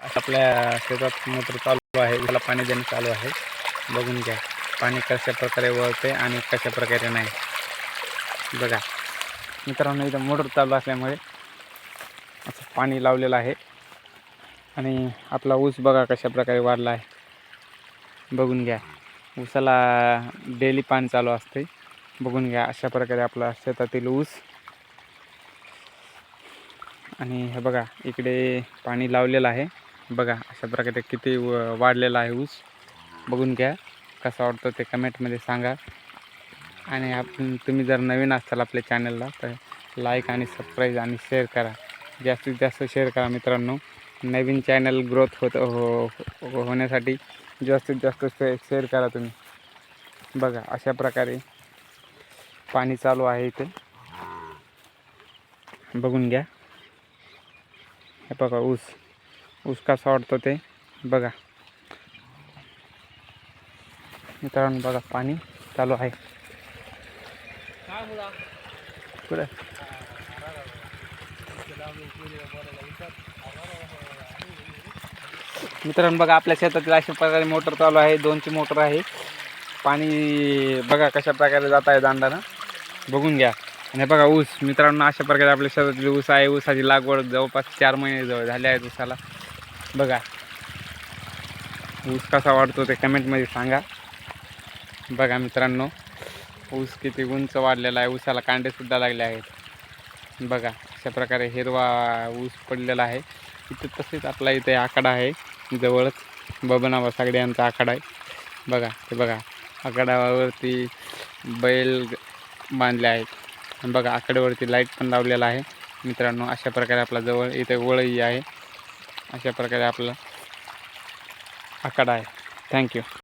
आपल्या शेतात मोटर चालू आहे. त्याला पाणी देणं चालू आहे. बघून घ्या. पाणी कशा प्रकारे वळते आणि कशा प्रकारे नाही. बघा. मित्रांनो इथं मोटर चालू असल्यामुळे असं पाणी लावलेलं आहे. आणि आपला ऊस बघा कशा प्रकारे वाढला आहे. बघून घ्या. ऊसाला डेली पाणी चालू असते बघून घ्या अशा प्रकारे आपला शेतातील ऊस. आणि हे बघा इकडे पाणी लावलेलं आहे. बघा अशा प्रकारे किती व- वाढलेला आहे ऊस. बघून घ्या कसा वाटतो ते कमेंटमध्ये सांगा. आणि आपण तुम्ही जर नवीन असाल आपल्या चॅनलला तर लाईक आणि सबस्क्राईब आणि शेअर करा. जास्तीत जास्त शेअर करा मित्रांनो. नवीन चॅनल ग्रोथ होत हो हो-, हो होण्यासाठी जास्तीत जास्त शे शेअर करा तुम्ही. बघा अशा प्रकारे पाणी चालू आहे इथे. बघून घ्या. हे बघा ऊस. ऊस कसा वाटतो ते बघा. मित्रांनो बघा पाणी चालू आहे. मित्रांनो बघा आपल्या शेतातील अशा प्रकारे मोटर चालू आहे. दोनची मोटर आहे. पाणी बघा कशा प्रकारे जात आहे दांडानं. बघून घ्या. आणि बघा ऊस. मित्रांनो अशा प्रकारे आपल्या शेतातील ऊस आहे. ऊसाची लागवड जवळपास चार महिने जवळ झाले आहेत ऊसाला. बघा. ऊस कसा वाढतो ते कमेंटमध्ये सांगा. बघा मित्रांनो ऊस किती उंच वाढलेला आहे ऊसाला कांडेसुद्धा लागले आहेत. बघा अशा प्रकारे हिरवा ऊस पडलेला आहे. इथं तसेच आपला इथे आकडा आहे जवळच बबना वसागडे यांचा आकडा आहे. बघा ते बघा आकडावरती बैल बांधले आहेत. बघा आकड्यावरती लाइट पण लावलेला आहे. मित्रांनो अशा प्रकारे आपला जवळ इथे वळई आहे. अशा प्रकारे आपला आकडा आहे. थँक्यू